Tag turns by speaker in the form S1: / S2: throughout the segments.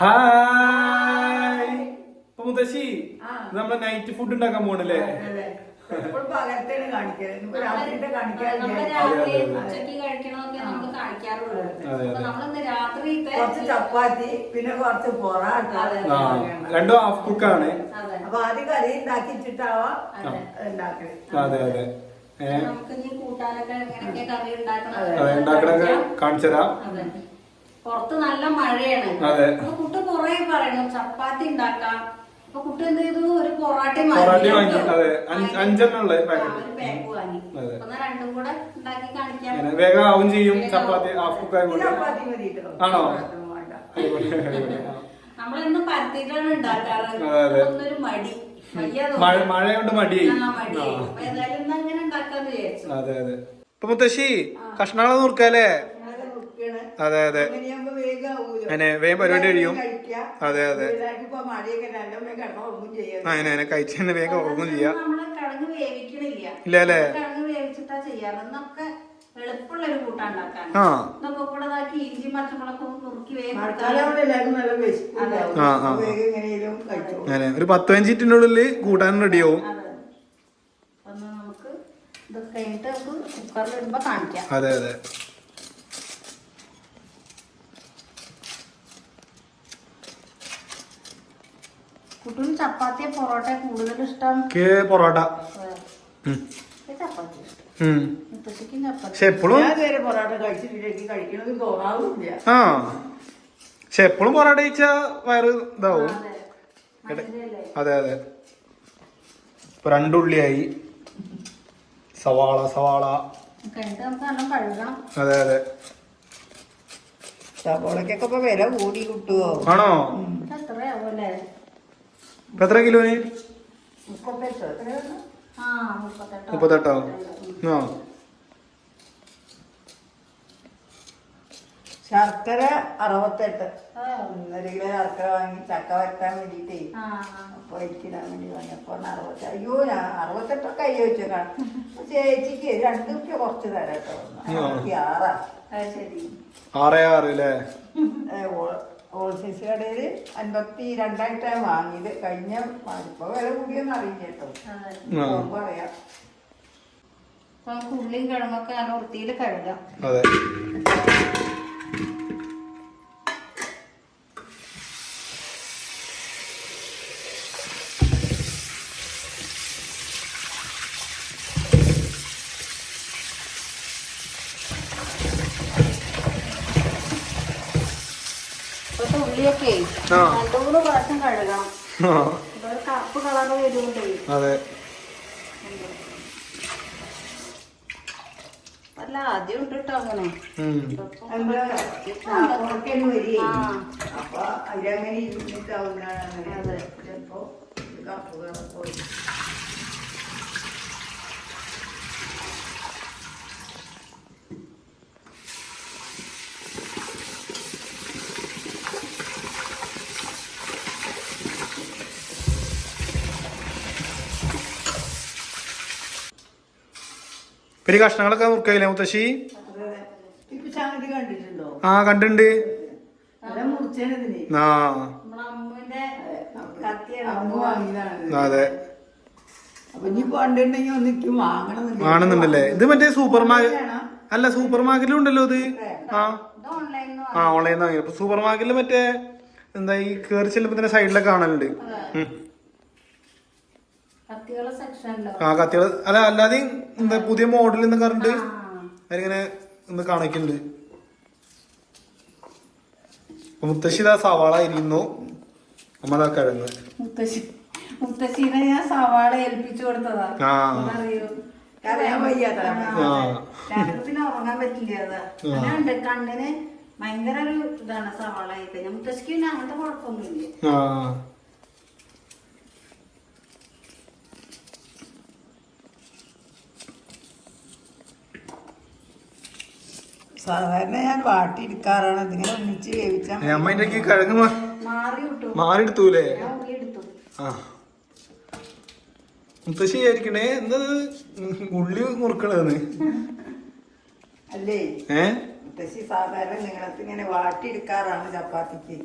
S1: Hi.
S2: ആ.
S1: നമ്മളെ night food ഉണ്ടാക്കാൻ
S2: പോണല്ലേ ചപ്പാത്തി പിന്നെ കുറച്ച് പൊറാട്ട.
S1: രണ്ടും ഹാഫ് കുക്കാണ്
S2: അപ്പൊ ആദ്യം കറി ഉണ്ടാക്കി വെച്ചിട്ടാവാ
S3: അതെ.
S1: അതെ ഉണ്ടാക്കണൊക്കെ കാണിച്ചു? തരാം
S3: പുറത്ത് നല്ല മഴയാണ്.
S1: അതെ.
S3: അപ്പൊ കുട്ടി കൊറേ പറയണം ചപ്പാത്തി ഉണ്ടാക്കാം അപ്പൊ കുട്ടി എന്ത് ചെയ്തു? ഒരു പൊറാട്ട
S1: പൊറാട്ട വാങ്ങി.
S3: അപ്പൊ രണ്ടും കൂടെ ഉണ്ടാക്കി കാണിക്കാം.
S1: വേഗം ആവും ചെയ്യും. ചപ്പാത്തി ആണോ?
S3: നമ്മളെന്നും പരത്തിയിട്ടാണ് ഉണ്ടാക്കാറ്. ഒന്നൊരു മടി.
S1: മഴ
S3: തോന്നുന്നു.
S1: മഴ കൊണ്ട് മടിയായി
S3: അപ്പൊ ഇന്ന് അങ്ങനെ ഉണ്ടാക്കാന്ന് വിചാരിച്ചു.
S1: അതെ അതെ. ഇപ്പൊ മുത്തശ്ശി കഷ്ണാളെ നുറുക്കല്ലേ. അതെ അതെ
S2: അതെ. വേഗം ആവൂലോ.
S1: അങ്ങനെ വേഗം പരിപാടി കഴിയും. അതെ, അതെ. അങ്ങനെ അങ്ങനെ കഴിച്ച് തന്നെ വേഗം ഉറങ്ങും ചെയ്യാം. ഇല്ല അല്ലേ?
S3: എളുപ്പമുള്ള ഒരു കൂട്ടാൻ ഉണ്ടാക്കാൻ. ഇതൊക്കെ കൂടെ ഇതാക്കി ഇഞ്ചി പച്ചമുളക് നുറുക്കി വേഗം
S1: ഒരു പത്ത് പതിനഞ്ചിന്റെ ഉള്ളിൽ കൂട്ടാൻ റെഡിയാവും.
S3: നമുക്ക് കഴിഞ്ഞിട്ട് നമുക്ക് കുക്കറിൽ ഇടുമ്പോ കാണിക്കാം.
S1: അതെ അതെ.
S3: കുട്ടിന് ചപ്പാത്തി പൊറോട്ട. കൂടുതൽ ഇഷ്ടം.
S1: കേ പൊറോട്ട പക്ഷെ എപ്പോഴും
S2: പൊറോട്ട കഴിച്ചിട്ടില്ലെങ്കിൽ കഴിക്കണമെന്ന്
S1: ആ. പക്ഷെ എപ്പോഴും പൊറോട്ട കഴിച്ച വയറ് ഇതാവും.
S3: അതെ.
S1: അതെ ഇപ്പൊ രണ്ടുള്ളിയായി. സവാള സവാള. അതെ അതെ.
S2: സവാളക്കൊക്കെ വില കൂടി കിട്ടുവോ?
S1: ആണോ?
S3: എത്രയാവൂല്ലേ
S1: ഇപ്പൊ എത്ര കിലോന്
S2: മുപ്പത്തെട്ടോ.
S3: ആ
S2: ശർക്കര അറുപത്തെട്ട്. ഒരു കിലോ ശർക്കര വാങ്ങി ചക്ക വരക്കാൻ വേണ്ടിട്ടേ. അപ്പൊ എനിക്കിടാൻ വേണ്ടി വാങ്ങി. അപ്പൊ അറുപത്തി അയ്യോ ഞാൻ അറുപത്തെട്ടൊക്കെ അയ്യോ വെച്ചേക്കാം ചേച്ചിക്ക് രണ്ടു റുപ്യ കുറച്ച് തരാം കേട്ടോ. ആറാ.
S3: ശരി.
S1: ആറേ ആറ് അല്ലേ
S2: ഹോൾസെയിൽ കടയിൽ അൻപത്തി രണ്ടായിട്ടാണ് വാങ്ങിയത്. കഴിഞ്ഞ ഇപ്പൊ വില കൂടിയെന്ന് അറിയില്ല കേട്ടോ.
S3: പറയാം നമുക്ക് ഉള്ളിയും കിഴങ്ങൊക്കെ നല്ല വൃത്തിയിൽ കഴുകാം.
S1: അതെ
S3: ഇപ്പോഴത്തെ ഉള്ളിയൊക്കെ
S1: ആ.
S3: രണ്ടു മൂന്ന് പ്രാവശ്യം കഴുകണം. കറുപ്പ് കളറ് വരുന്നുണ്ട്.
S1: അതെ.
S3: അല്ല ആദ്യം ഉണ്ട് കേട്ടോ അങ്ങനെ. അതെ.
S2: ചിലപ്പോ ഇത് കളർ പോയി
S1: പിന്നെ കഷ്ണങ്ങളൊക്കെ നുറുക്കയില്ലേ മുത്തശ്ശി? ആ കണ്ടിട്ടുണ്ട്. ആ. അതെ. ആണെന്നുണ്ടല്ലേ ഇത് മറ്റേ സൂപ്പർ മാർക്കറ്റ് അല്ല സൂപ്പർ മാർക്കറ്റിലും ഉണ്ടല്ലോ ഇത്. ആ. ആ ഓൺലൈനിൽ സൂപ്പർ മാർക്കറ്റിൽ മറ്റേ എന്താ ഈ കയറി ചെല്ലുമ്പോ തന്നെ സൈഡിലൊക്കെ കാണലുണ്ട്. ആ കത്തികൾ അല്ല അല്ലാതെ എന്താ പുതിയ മോഡൽ എന്ന് പറഞ്ഞിട്ട് അതിങ്ങനെ ഒന്ന് കാണിക്കുന്നുണ്ട് അപ്പൊ മുത്തശ്ശി ആ സവാള ഇരിക്കുന്നു നമ്മളാ കിഴങ്ങ്.
S3: മുത്തശ്ശി മുത്തശ്ശീനെ ഞാൻ സവാള ഏൽപ്പിച്ചു കൊടുത്തതാ.
S1: ആ.
S3: അറിയോ
S2: കരയാൻ വയ്യാത്ത
S3: രാത്രി ഉറങ്ങാൻ പറ്റില്ല അതാ.
S1: ആ.
S3: കണ്ണിന് ഭയങ്കര ഒരു ഇതാണ് സവാള ആയിട്ട് ഞാൻ മുത്തശ്ശിക്ക് പിന്നെ അങ്ങനത്തെ കുഴപ്പമൊന്നുമില്ല.
S2: സാധാരണ ഞാൻ വാട്ടിയെടുക്കാറാണ്. ഇതിങ്ങനെ ഒന്നിച്ച് വേവിച്ചാൽ
S1: ഏ, അമ്മ ഇതിന്റെ ഈ കിഴങ്ങ്
S3: മാറി വിട്ടു
S1: മാറിയെടുത്തൂലേ?
S3: ഞാൻ ഉള്ളി എടുത്തു
S1: ആ. മുത്തശ്ശി വിചാരിക്കണേ എന്താ ഇത്? ഉള്ളി മുറുക്കണതെന്ന്.
S2: അല്ലേ?
S1: ഏ?
S2: മുത്തശ്ശി സാധാരണ നിങ്ങളത്ത് ഇങ്ങനെ വാട്ടിയെടുക്കാറാണ് ചപ്പാത്തിക്ക്.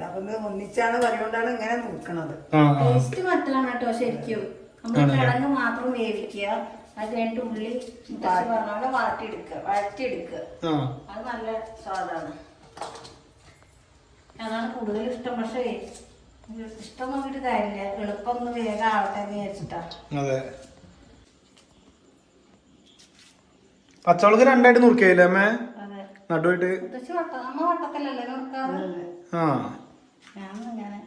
S2: അപ്പൊ ഒന്നിച്ചാണ് പറയുകൊണ്ടാണ് ഇങ്ങനെ
S1: ആ
S3: ടേസ്റ്റ് മറ്റാണ് കേട്ടോ ശരിക്കും. നമ്മൾ കിഴങ്ങ് മാത്രം വേവിക്കുക. അത് കഴിഞ്ഞിട്ട് ഉള്ളി മുത്തശ്ശി പറഞ്ഞ പോലെ വഴറ്റിയെടുക്കുക
S1: ആ.
S3: അത് നല്ല സ്വാദാണ്. അതാണ് കൂടുതൽ ഇഷ്ടം. പക്ഷേ ഇഷ്ടം നോക്കിയിട്ട് കാര്യമില്ല. എളുപ്പം ഒന്ന് വേഗം ആവട്ടെ എന്ന് വിചാരിച്ചിട്ടാ.
S1: അതെ. പച്ചവളക്ക് രണ്ടായിട്ട് നുറുക്കിയല്ലേ അമ്മേ?
S3: അതെ.
S1: നടുവായിട്ട്
S3: അമ്മ വട്ടത്തിലല്ലേ
S1: ആ.
S3: ഞാൻ ഇങ്ങനെ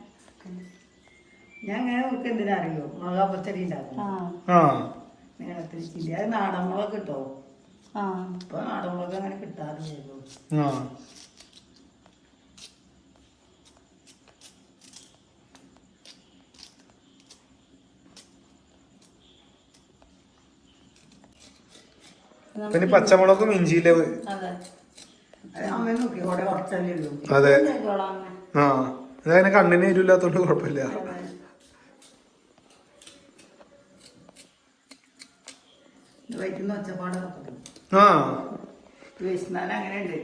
S2: ഞാൻ ഇങ്ങനെ നോക്ക് എന്തിനാ അറിയോ? മുളകാ പച്ചടി ഉണ്ടാക്കും.
S3: ആ
S1: ആ.
S2: നീളത്തിൽ ചില്ലി. അത് നാടൻ മുളക് കിട്ടോ?
S3: ആ.
S2: ഇപ്പൊ നാടൻ മുളക് അങ്ങനെ കിട്ടാറില്ലല്ലോ
S1: ആ. പിന്നെ പച്ചമുളകും ഇഞ്ചിയിലെ
S3: അതെ.
S2: അത്
S1: അതെ. ആ. അതങ്ങനെ കണ്ണിന് എരിവില്ലാത്തോണ്ട് കുഴപ്പമില്ല
S2: ഇത് വയറ്റുന്ന ഒച്ചപ്പാട് നോക്കും
S1: ആ.
S2: വിശന്നാൽ അങ്ങനെ ഉണ്ട്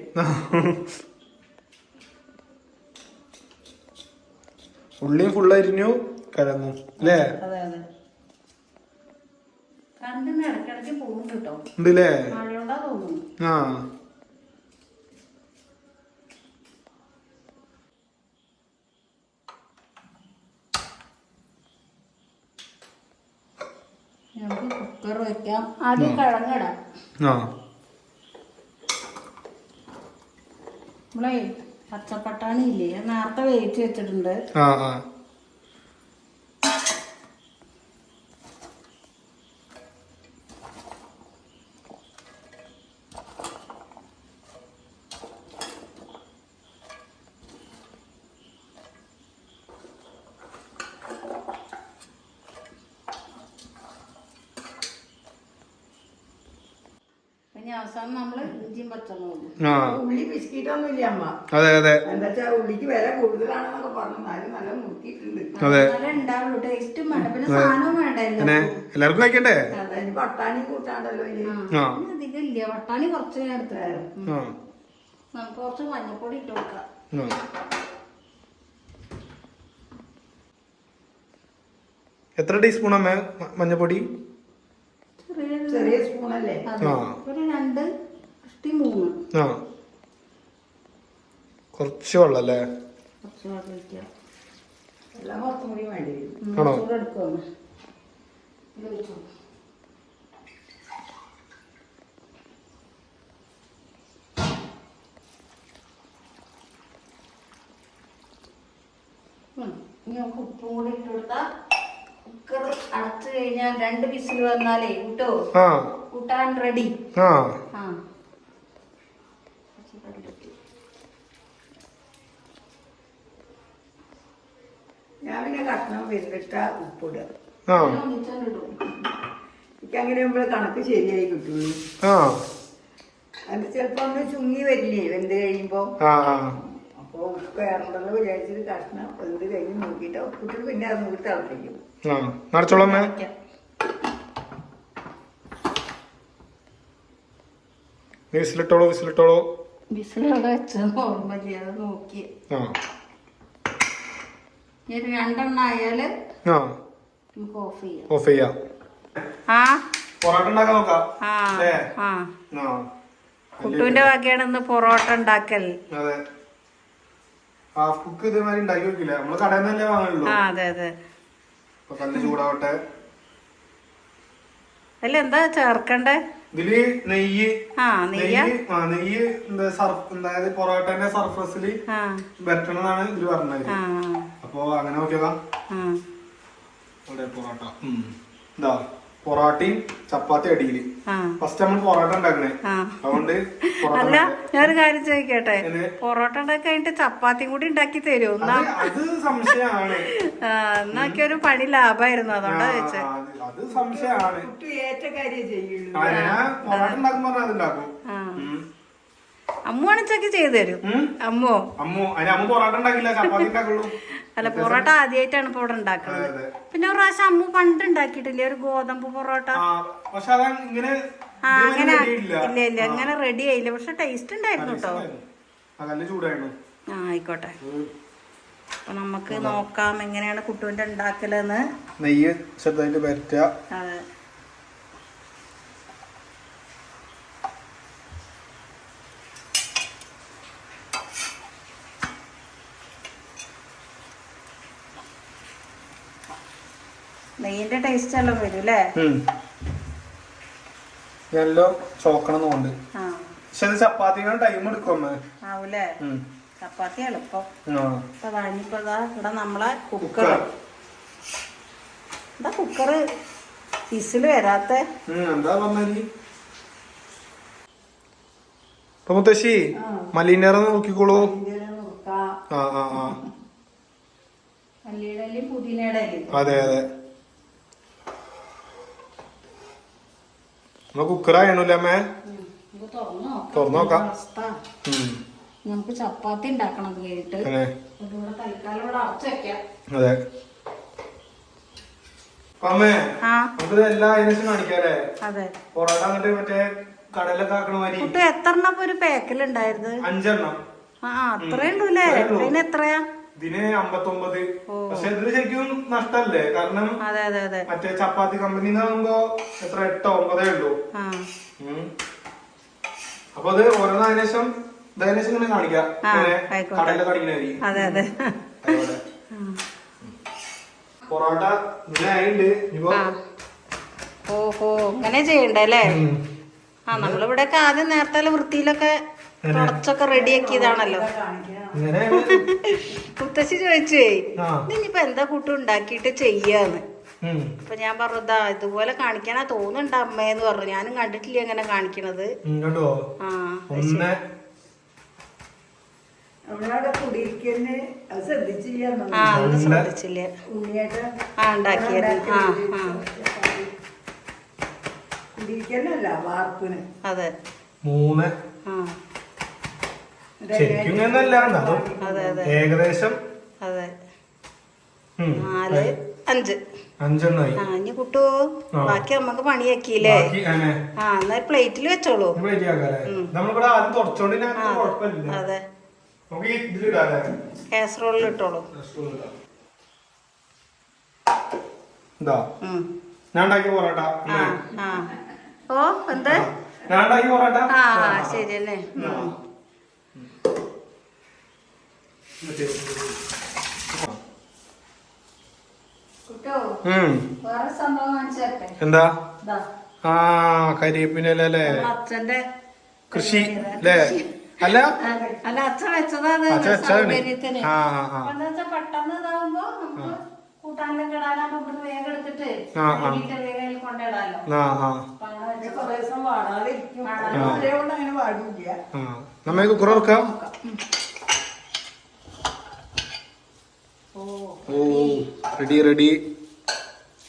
S1: ഉള്ളിയും ഫുൾ അരിഞ്ഞു കിഴങ്ങും അല്ലേ?
S3: കണ്ടിന്ന് ഇടയ്ക്കിടയ്ക്ക് പോകുന്നുണ്ട് കേട്ടോ
S1: ഉണ്ടല്ലേ? ആ.
S3: നമുക്ക് കുക്കർ വെക്കാം. ആദ്യം കിഴങ്ങിടാം
S1: ആ.
S3: നമ്മളെ പച്ചപ്പട്ടാണി ഇല്ലേ നേരത്തെ വേവിച്ച് വെച്ചിട്ടുണ്ട്.
S1: ആ ആ.
S3: പിന്നെ അവസാനം നമ്മൾ ഇഞ്ചിയും പച്ചമുളകും
S1: ആ.
S2: ഉള്ളി ബിസ്ക്കറ്റ് ഇല്ല അമ്മ.
S1: അതെ അതെ.
S2: എന്താ വെച്ചാ ഉള്ളിക്ക് വില കൂടുതലാണെന്നൊക്കെ പറഞ്ഞു എന്നാലും നല്ല മുറുക്കിയിട്ടുണ്ട്.
S1: അതെ.
S3: നല്ല ഉണ്ടാവുള്ളൂ ടേസ്റ്റും വേണ്ട പിന്നെ സാധനവും
S1: പിന്നെ
S3: എല്ലാവർക്കും.
S1: എല്ലാവർക്കും കഴിക്കണ്ടേ?
S2: പട്ടാണി കൂട്ടാണ്ടല്ലോ ഇനി.
S3: ആ.
S1: ആ
S3: പിന്നെ അധികം ഇല്ല. വട്ടാണി കുറച്ച് ഞാൻ എടുത്തായിരുന്നു
S1: ആ.
S3: നമുക്ക് കുറച്ച് മഞ്ഞപ്പൊടി ഇട്ട് കൊടുക്കാം.
S1: ആ. എത്ര ടീസ്പൂൺ അമ്മ മ- മഞ്ഞപ്പൊടി?
S2: ചെറിയ സ്പൂണല്ലേ?
S3: ഒരു രണ്ട് ഇഷ്ടി മൂന്ന്
S1: ആ. കുറച്ച് വെള്ളം അല്ലേ
S3: കുറച്ച് വെള്ളം ഒഴിക്കാം
S2: എല്ലാം കുറച്ചും കൂടി വേണ്ടി വരും.
S1: ആണോ?
S3: ചൂടെടുക്കുവാണ് ഇത് ഒഴിച്ചോ. ഉം, ഇനി നമുക്ക് ഉപ്പും കൂടി ഇട്ട് കൊടുത്താൽ കുക്കർ അടച്ചു കഴിഞ്ഞാൽ രണ്ട് വിസിൽ വന്നാലേ കൂട്ടോ?
S1: ആ.
S3: കൂട്ടാൻ റെഡി
S1: ആ.
S3: ആ.
S2: ഞാൻ പിന്നെ കഷ്ണം വെന്തിട്ട ഉപ്പിടുക. എനിക്ക് അങ്ങനെ നമ്മൾ കണക്ക് ശരിയായി കിട്ടുള്ളൂ
S1: ആ.
S2: അത് ചിലപ്പോ ഒന്ന് ചുങ്ങി വരില്ലേ വെന്ത് കഴിയുമ്പോ?
S1: ആ ആ
S2: അപ്പൊ ഉപ്പ് ഇറണ്ടെന്ന് വിചാരിച്ചിട്ട് കഷ്ണം എന്ത് കഴിഞ്ഞ് നോക്കിയിട്ട് ഉപ്പിട്ട് പിന്നെ അത് നോക്കി തിളപ്പിക്കും.
S1: ആ നടച്ചോളാം നീ വിസിലിട്ടോളൂ വിസിലിട്ടോളൂ.
S3: വിസിലവിടെ വെച്ചത് ഓർമ്മയില്ല അത് നോക്കി.
S1: ആ.
S3: ഇനി ഒരു രണ്ടെണ്ണം ആയാൽ
S1: ആ.
S3: നമുക്ക് ഓഫ് ചെയ്യാം.
S1: ഓഫ് ചെയ്യാം.
S3: ആ. കുട്ടുവിന്റെ വകയാണ് ഇന്ന് പൊറോട്ട ഉണ്ടാക്കൽ
S1: അതെ. ഹാഫ് കുക്ക് ഇതേമാതിരി ഉണ്ടാക്കി വെക്കില്ല. നമ്മൾ കടയിൽ നിന്നല്ലേ വാങ്ങുള്ളൂ.
S3: ആ അതെ അതെ.
S1: അപ്പൊ കല്ല് ചൂടാവട്ടെ.
S3: അല്ല എന്താ ചേർക്കണ്ടേ?
S1: ഇതിൽ നെയ്യ്
S3: ആ നെയ്യ?
S1: ആ നെയ്യ് എന്താ സർഫ് അതായത് പൊറോട്ടന്റെ സർഫസിൽ
S3: ആ.
S1: വരട്ടണമെന്നാണ് ഇതിൽ പറഞ്ഞത്. അപ്പൊ അങ്ങനെ നോക്കിയതാ. പൊറോട്ട. ഇതാ. പൊറോട്ടയും ചപ്പാത്തി
S3: അടിയിൽ
S1: ഫസ്റ്റ് നമ്മൾ പൊറോട്ട ഉണ്ടാക്കണേ. അതുകൊണ്ട് പൊറോട്ട
S3: അല്ല ഞാനൊരു കാര്യം ചോദിക്കട്ടെ? പൊറോട്ട ഉണ്ടാക്കി കഴിഞ്ഞിട്ട് ചപ്പാത്തിയും കൂടി ഉണ്ടാക്കി തരുമോ
S1: അത് സംശയമാണ്.
S3: എന്നൊക്കെ ഒരു പണി ലാഭമായിരുന്നു അതുകൊണ്ടാ
S1: ആ, അത് സംശയമാണ്. പൊറോട്ട ഉണ്ടാക്കും പറഞ്ഞാൽ അതുണ്ടാക്കും.
S3: ആ. അണിച്ചൊക്കെ ചെയ്തു തരും.
S1: അമ്മോ
S3: അമ്മോ?
S1: അമ്മു അതിന് അമ്മ പൊറോട്ട ഉണ്ടാക്കില്ല ചപ്പാത്തി ഉണ്ടാക്കുള്ളൂ.
S3: അല്ല പൊറോട്ട ആദ്യമായിട്ടാണ് ഇപ്പൊ ഇവിടെ ഉണ്ടാക്കുന്നത്. പിന്നെ ഒരു പ്രാവശ്യം അമ്മു പണ്ട് ഉണ്ടാക്കിയിട്ടില്ലേ ഒരു ഗോതമ്പ് പൊറോട്ട?
S1: ആ
S3: അങ്ങനെ
S1: ഇല്ല.
S3: ഇല്ല അങ്ങനെ റെഡി ആയില്ല. പക്ഷെ ടേസ്റ്റ് ഉണ്ടായിരുന്നു കേട്ടോ.
S1: ആ
S3: ആയിക്കോട്ടെ. അപ്പൊ നമുക്ക് നോക്കാം എങ്ങനെയാണ് കുട്ടുവിന്റെ ഉണ്ടാക്കലെന്ന്.
S1: നെയ്യ് ചെറുതായിട്ട് പരറ്റുക
S3: അതെ. എല്ലാം വരും അല്ലേ?
S1: എല്ലാം
S3: ചോക്കണമെന്നുണ്ട്
S1: പക്ഷെ അത് ചപ്പാത്തിക്കാണ് ടൈം എടുക്കും
S3: ആവൂലേ. ചപ്പാത്തി എളുപ്പം. ഇപ്പൊ ഇതാ ഇവിടെ നമ്മളെ കുക്കർ എന്താ കുക്കർ വിസിൽ വരാത്ത.
S1: ഉം, എന്താ പറഞ്ഞാൽ ഇപ്പൊ മുത്തശ്ശി മലിനേറെ നോക്കിക്കോളൂ. ആ ആ
S3: ഇലയും
S1: അതെ. അതെ നമ്മ കുക്കറായണല്ലേ അമ്മേ?
S3: നമുക്ക് തുറന്നു നോക്കാം. നമുക്ക് ചപ്പാത്തി ഉണ്ടാക്കണം കേട്ട്
S1: അതെ. അമ്മേ നമുക്ക് എല്ലാ അതിനനുസരിച്ച് കാണിക്കാല്ലേ?
S3: അതെ.
S1: പൊറോട്ട എന്നിട്ട് മറ്റേ കടലൊക്കെ ആക്കണ മാതിരി.
S3: കുട്ടി എത്ര ഒരു പാക്കിലുണ്ടായത്
S1: അഞ്ചെണ്ണം.
S3: ആ
S1: അത്രയുണ്ടല്ലേ
S3: അതിന് എത്രയാ?
S1: ഇതിന് അമ്പത്തൊമ്പത്. പക്ഷെ ഇതിന് ശരിക്കും നഷ്ടല്ലേ? കാരണം
S3: അതെ അതെ അതെ.
S1: മറ്റേ ചപ്പാത്തി കമ്പനി ആകുമ്പോ എത്ര? എട്ടോ ഒമ്പതേ ഉള്ളൂ. അപ്പൊ അത് ഓരോന്ന് അതിനേശം ദൈനേശം ഇങ്ങനെ കാണിക്കാം. കടയിലൊക്കെ അടിക്കണ
S3: അതെ അതെ.
S1: അതേപോലെ. പൊറോട്ട ഇങ്ങനെ ആയിണ്ട്. ഇപ്പൊ
S3: ഓഹോ അങ്ങനെ ചെയ്യണ്ടല്ലേ. ആ നമ്മളിവിടെ ആദ്യം നേരത്തെ വൃത്തിയിലൊക്കെ തുടച്ചൊക്കെ റെഡിയാക്കിയതാണല്ലോ മുത്തശ്ശി ചോദിച്ചേ ഇനിയിപ്പോ എന്താ കൂട്ടം ഉണ്ടാക്കിയിട്ട് ചെയ്യാന്ന്. അപ്പൊ ഞാൻ പറഞ്ഞതാ ഇതുപോലെ കാണിക്കാനാ തോന്നുന്നുണ്ട് അമ്മയെന്ന് പറഞ്ഞു. ഞാനും കണ്ടിട്ടില്ല അങ്ങനെ കാണിക്കണത്? ആ
S2: ശ്രദ്ധിച്ചില്ല
S3: ആ ശ്രദ്ധിച്ചില്ല.
S2: ഉണ്ണിയേട്ട
S3: ആ ഉണ്ടാക്കിയത്. ആ ആ.
S2: കുടിയിരിക്കലിനല്ല
S3: അതെ.
S1: മൂന്ന്.
S3: ആ.
S1: ശരിക്കും ഇങ്ങനല്ല എന്നാലും ഏകദേശം
S3: അതെ. നാല് അഞ്ച്.
S1: അഞ്ചെണ്ണായി.
S3: ആ ഇനി. ബാക്കി പണിയാക്കിയില്ലേ? ആ എന്നാ പ്ലേറ്റിൽ വെച്ചോളൂ?
S1: നമ്മളിവിടെ ആദ്യം തുടച്ചോണ്ട്
S3: അതെ. കാസറോളിൽ ഇട്ടോളൂ.
S1: ഞാൻ പൊറോട്ട.
S3: ഓ എന്താ?
S1: ഞാൻ പൊറോട്ട?
S3: ആ ആ, ശരി തന്നെ ഉം. കുട്ടോ
S1: ഉം.
S3: വേറെ സംഭവം കാണിച്ചു തരട്ടെ
S1: എന്താ? ആ അല്ലേ
S3: നമ്മളെ അച്ഛന്റെ
S1: കൃഷി അല്ലേ? അല്ല?
S3: അല്ല അച്ഛൻ വെച്ചതാണ്
S1: അച്ഛൻ വെച്ചതാണ്. ആ ആ
S3: പെട്ടെന്ന് ഇതാവുമ്പോ കൂട്ടാനിലൊക്കെ ഇടാനാകുമ്പോ വേഗം എടുത്തിട്ട് വേഗം കൊണ്ടിടാലോ
S2: കുറേ ദിവസം
S3: വാടാതെ.
S2: അങ്ങനെ വാടില്ല.
S1: വെക്കാം
S3: ഓ
S1: ഓ റെഡി റെഡി.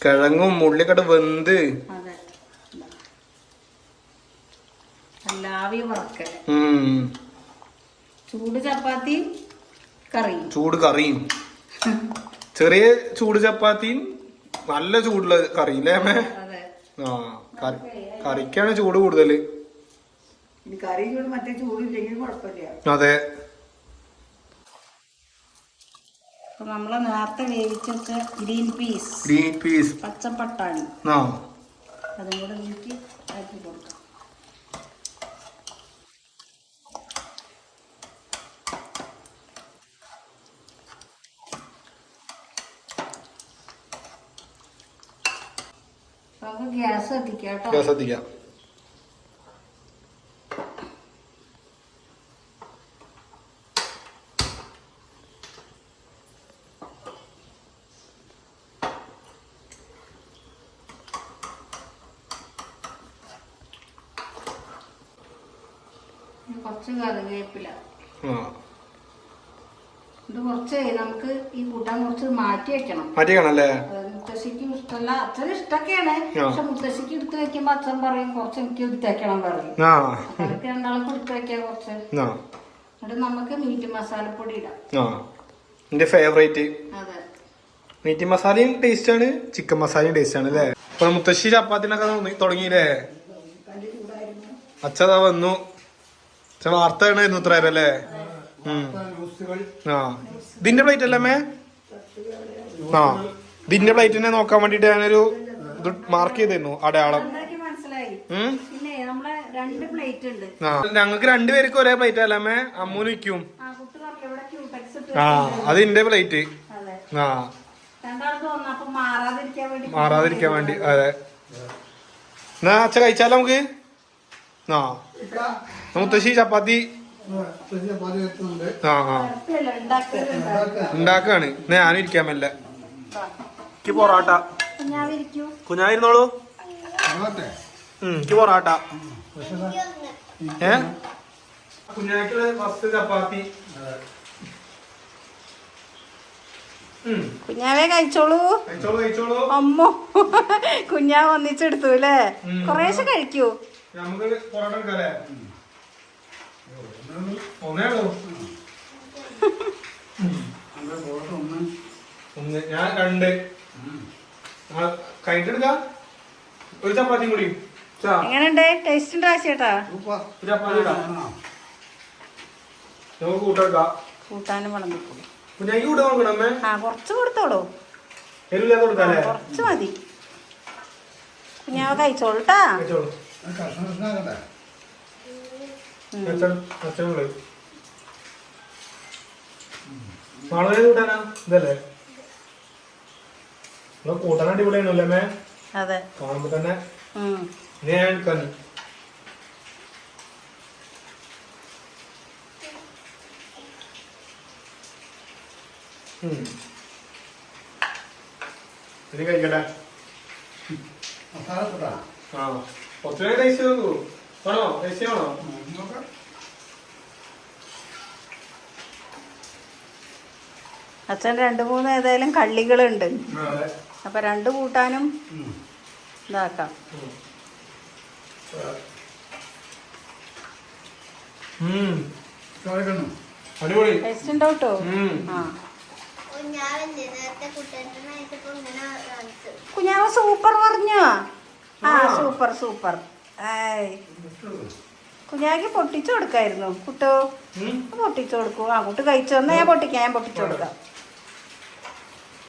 S1: കിഴങ്ങും ഉള്ളിക്കട വെന്ത്.
S3: ചൂട് ചപ്പാത്തി കറി.
S1: ചൂട് കറിയും. ചെറിയ ചൂട് ചപ്പാത്തിയും നല്ല ചൂടുള്ള കറി അല്ലേ അമ്മേ ആ കറി കറിക്കാണ് ചൂട്
S2: കൂടുതൽ.
S1: അതെ.
S3: അപ്പൊ നമ്മൾ നേരത്തെ വേവിച്ച് വെച്ച ഗ്രീൻ പീസ്.
S1: Green peas.
S3: പച്ചപ്പട്ടാണി.
S1: ആ.
S3: അതും കൂടെ നീക്കി ആക്കി കൊടുക്കാം. നമുക്ക് ഗ്യാസ് എത്തിക്കാം കേട്ടോ.
S1: ഗ്യാസ് എത്തിക്കാം
S3: കുറച്ച് കറിവേപ്പില ഇത് കുറച്ച് നമുക്ക് ഈ കൂട്ടാൻ കുറച്ച് മാറ്റി വെക്കണം.
S1: മാറ്റിയാണല്ലേ
S3: അത് മുത്തശ്ശിക്ക് ഇഷ്ടമല്ല. അച്ഛൻ ഇഷ്ടമൊക്കെയാണ്. പക്ഷെ മുത്തശ്ശിക്ക് എടുത്ത് വെക്കുമ്പോ അച്ഛൻ പറയും കുറച്ച് എനിക്ക് എടുത്ത് വെക്കണം പറയും. അവർക്ക് രണ്ടാൾക്കും എടുത്ത് വെക്കാം കുറച്ച്. എന്നിട്ട് നമുക്ക് മീറ്റ് മസാലപ്പൊടി ഇടാം.
S1: എന്റെ ഫേവറേറ്റ്
S3: അതെ.
S1: മീറ്റ് മസാലയും ടേസ്റ്റ് ആണ് ചിക്കൻ മസാലയും ടേസ്റ്റ് ആണ് അല്ലേ? അപ്പൊ മുത്തശ്ശി ചപ്പാത്തിനൊക്കെ തുടങ്ങിയില്ലേ? അച്ഛതാ വന്നു. അച്ഛൻ വാർത്ത കാണായിരുന്നു ഇത്ര നേരം അല്ലേ. ആ. ഇതിന്റെ പ്ലേറ്റ് അല്ലേ മേ ആ. ഇതിന്റെ പ്ലേറ്റിനെ നോക്കാൻ വേണ്ടിട്ട് ഞാനൊരു ഇത് മാർക്ക് ചെയ്തിരുന്നു അടയാളം. ഞങ്ങൾക്ക് രണ്ടുപേർക്ക് ഒരേ പ്ലേറ്റ് അല്ലേ മേ അമ്മൂന് നിൽക്കും
S3: ആ
S1: അത് ഇന്റെ പ്ലേറ്റ് ആ.
S3: മാറാതിരിക്കാൻ വേണ്ടി
S1: അതെ. എന്നാ അച്ഛ കഴിച്ചാലോ നമുക്ക്? ആ. മുത്തശ്ശി ചപ്പാത്തി ആ ആ. ഉണ്ടാക്കാണ്. ഞാനും ഇരിക്കാൻ മെല്ലെ എനിക്ക് പൊറാട്ട. കുഞ്ഞായിരുന്നോളൂ എനിക്ക് പൊറാട്ട. ഏ? കുഞ്ഞാക്കുള്ള ഫസ്റ്റ് ചപ്പാത്തി.
S3: കുഞ്ഞാവേ കഴിച്ചോളൂ.
S1: കഴിച്ചോളൂ കഴിച്ചോളൂ.
S3: അമ്മോ കുഞ്ഞാവ് ഒന്നിച്ചെടുത്തു അല്ലേ? കുറേശ്ശെ കഴിക്കൂ.
S1: നമുക്ക് പൊറോട്ട എടുക്കാല്ലേ? ഒന്നേ ഉള്ളൂ.
S4: ഒന്ന്
S1: ഒന്ന് ഞാൻ രണ്ട്. കഴിഞ്ഞിട്ടെടുക്കാം ഒരു ചപ്പാത്തിയും കൂടി.
S3: എങ്ങനെയുണ്ട്? ടേസ്റ്റ് ഉണ്ട് ആശേട്ടാ
S4: സൂപ്പർ.
S1: ഒരു ചപ്പാത്തി ഇടാം. നമുക്ക് കൂട്ടെടുക്കാം
S3: കൂട്ടാനും വിളമ്പിക്കോളൂ
S1: കുഞ്ഞാക്ക് കൂട്ട് നോക്കണം അമ്മേ.
S3: ആ കുറച്ച് കൊടുത്തോളൂ.
S1: കൊടുക്കാല്ലേ
S3: കുറച്ച് മതി. കുഞ്ഞാവ് കഴിച്ചോളൂട്ടാ
S1: കഴിച്ചോളൂ.
S4: കഷ്ണം
S1: അച്ഛൻ അച്ഛനുള്ളത് നാളെ കൂട്ടാനാ? ഇതല്ലേ? നമ്മൾ കൂട്ടാൻ അടിപൊളിയാണല്ലേ മേ
S3: അതെ.
S1: കാണുമ്പോ തന്നെ ഞാൻ എടുക്കാൻ ഇനി. കഴിക്കട്ടെ.
S4: മസാലപ്പെട്ടാ
S1: ആ. കുറച്ചുകൂടെ ടേസ്റ്റ് നോക്കൂ വേണോ? ടേസ്റ്റ് വേണോ
S3: അച്ഛൻ രണ്ട് മൂന്ന് ഏതായാലും കള്ളികളുണ്ട്. അപ്പൊ രണ്ട് കൂട്ടാനും. ഇതാക്കാം. ടേസ്റ്റ് ഉണ്ടോ കേട്ടോ. ആ. കുഞ്ഞാവ് സൂപ്പർ പറഞ്ഞു. ആ. Super super. കുഞ്ഞാക്കി പൊട്ടിച്ചു കൊടുക്കായിരുന്നു. കുട്ടോ. പൊട്ടിച്ചു കൊടുക്കൂ. ആ കുട്ടി കഴിച്ചു? ഞാൻ പൊട്ടിക്കാം ഞാൻ പൊട്ടിച്ചു കൊടുക്കാം.